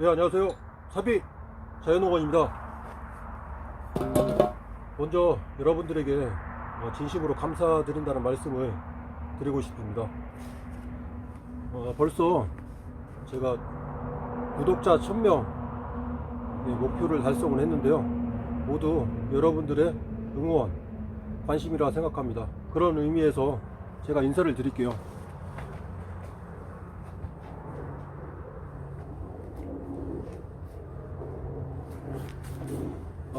네 안녕하세요. 사비 자연농원입니다. 먼저 여러분들에게 어, 진심으로 감사드린다는 말씀을 드리고 싶습니다. 어, 벌써 제가 구독자 1000명 목표를 달성을 했는데요. 모두 여러분들의 응원 관심이라 생각합니다. 그런 의미에서 제가 인사를 드릴게요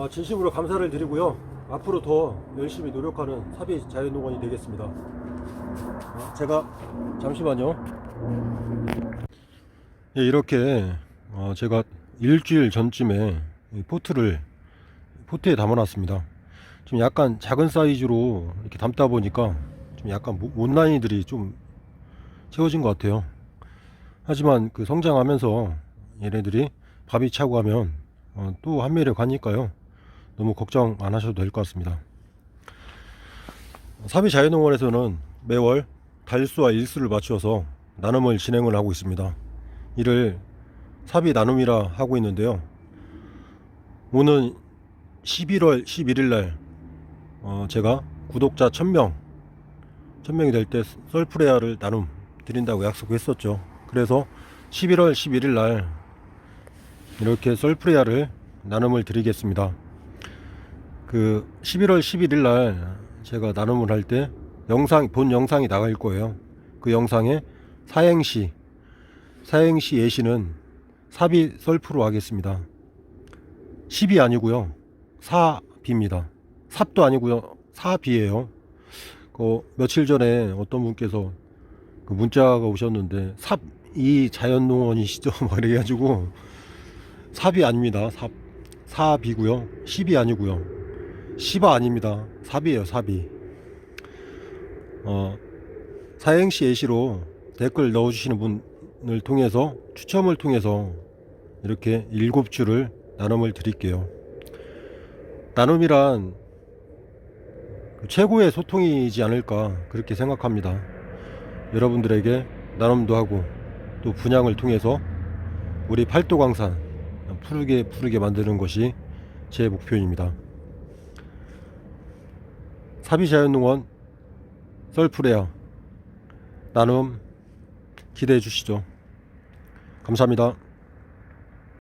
어, 진심으로 감사를 드리고요. 앞으로 더 열심히 노력하는 사비 자연농원이 되겠습니다. 어, 제가 잠시만요. 예, 이렇게 어, 제가 일주일 전쯤에 이 포트를 포트에 담아놨습니다. 좀 약간 작은 사이즈로 이렇게 담다 보니까 좀 약간 모- 못난이들이 좀 채워진 것 같아요. 하지만 그 성장하면서 얘네들이 밥이 차고 하면 어, 또 한매를 가니까요. 너무 걱정 안 하셔도 될 것 같습니다. 사비 자연농원에서는 매월 달수와 일수를 맞추어서 나눔을 진행을 하고 있습니다. 이를 사비 나눔이라 하고 있는데요. 오는 11월 11일 날 어, 제가 구독자 1000명 1000명이 될 때 썰프레아를 나눔 드린다고 약속했었죠. 그래서 11월 11일 날 이렇게 썰프레아를 나눔을 드리겠습니다. 그 11월 11일 날 제가 나눔을 할 때 영상 본 영상이 나갈 거예요. 그 영상에 사행시 사행시 예시는 사비 썰프로 하겠습니다. 10이 아니고요. 사비입니다. 삽도 아니고요. 사비예요. 그 며칠 전에 어떤 분께서 그 문자가 오셨는데 삽 이 자연농원이시죠? 막 이래 가지고 삽이 아닙니다. 삽 사비고요. 10이 아니고요. 시바 아닙니다. 삽이에요, 삽이. 어, 사행시 예시로 댓글 넣어주시는 분을 통해서 추첨을 통해서 이렇게 일곱 줄을 나눔을 드릴게요. 나눔이란 그 최고의 소통이지 않을까 그렇게 생각합니다. 여러분들에게 나눔도 하고 또 분양을 통해서 우리 팔도광산 푸르게 푸르게 만드는 것이 제 목표입니다. 사비자연농원 썰프레아 나눔 기대해 주시죠. 감사합니다.